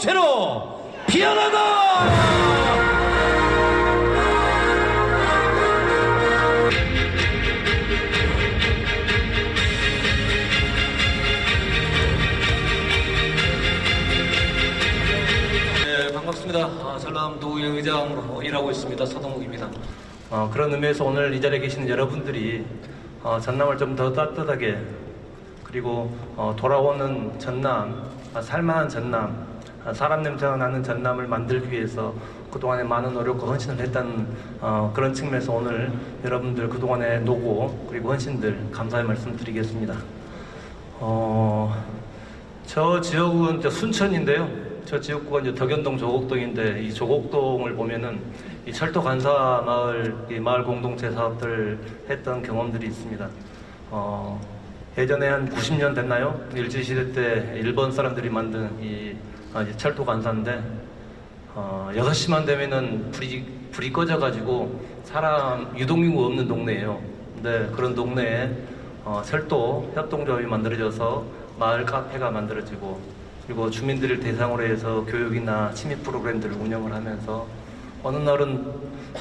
공동체로 피어나다! 네, 반갑습니다. 아, 전남도 의장으로 일하고 있습니다. 서동욱입니다. 어, 그런 의미에서 오늘 이 자리에 계시는 여러분들이 어, 전남을 좀 더 따뜻하게 그리고 어, 돌아오는 전남, 아, 살만한 전남, 아, 사람 냄새가 나는 전남을 만들기 위해서 그동안에 많은 노력과 헌신을 했다는 어, 그런 측면에서 오늘 여러분들 그동안의 노고 그리고 헌신들 감사의 말씀 드리겠습니다. 어, 저 지역은 이제 순천인데요. 저 지역구가 이제 덕연동 조곡동인데 이 조곡동을 보면은 이 철도 간사 마을 이 마을 공동체 사업들 했던 경험들이 있습니다. 어, 예전에 한 90년 됐나요? 일제 시대 때 일본 사람들이 만든 이, 아, 이 철도 간사인데 어, 6시만 되면은 불이, 불이 꺼져가지고 사람 유동인구 없는 동네예요. 근데 그런 동네에 어, 철도 협동조합이 만들어져서 마을 카페가 만들어지고 그리고 주민들을 대상으로 해서 교육이나 취미 프로그램들을 운영을 하면서 어느 날은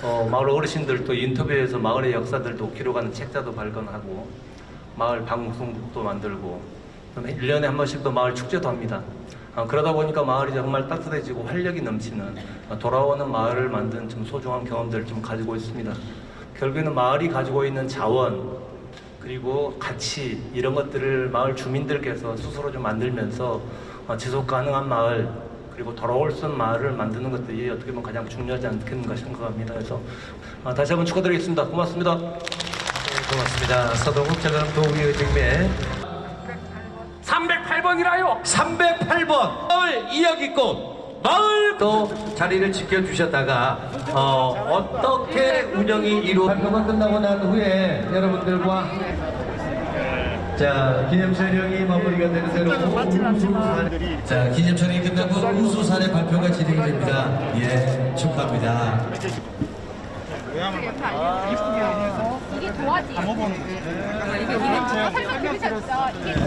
어, 마을 어르신들도 인터뷰에서 마을의 역사들도 기록하는 책자도 발간하고 마을 방송국도 만들고 그다음에 1년에 한 번씩 또 마을 축제도 합니다. 아, 그러다 보니까 마을이 정말 따뜻해지고 활력이 넘치는 아, 돌아오는 마을을 만든 좀 소중한 경험들을 좀 가지고 있습니다. 결국에는 마을이 가지고 있는 자원 그리고 가치 이런 것들을 마을 주민들께서 스스로 좀 만들면서 어, 지속 가능한 마을 그리고 돌아올 수 있는 마을을 만드는 것들이 어떻게 보면 가장 중요하지 않겠는가 생각합니다. 그래서 어, 다시 한번 축하드리겠습니다. 고맙습니다. 네, 고맙습니다. 서동욱 전남 도의회 등대 308번이라요. 308번 마을 이야기꽃 마을 또 자리를 지켜주셨다가 어, 어떻게 운영이 이루 발표가 끝나고 난 후에 여러분들과 자 기념 촬영이 마무리가 되는 대로 우수사례 자 기념 촬영이 끝나고 우수사례 발표가 진행이 됩니다. 예 축하합니다. 이게 도화지. 이게 이게 설명 들으셨죠? 이게 도화지.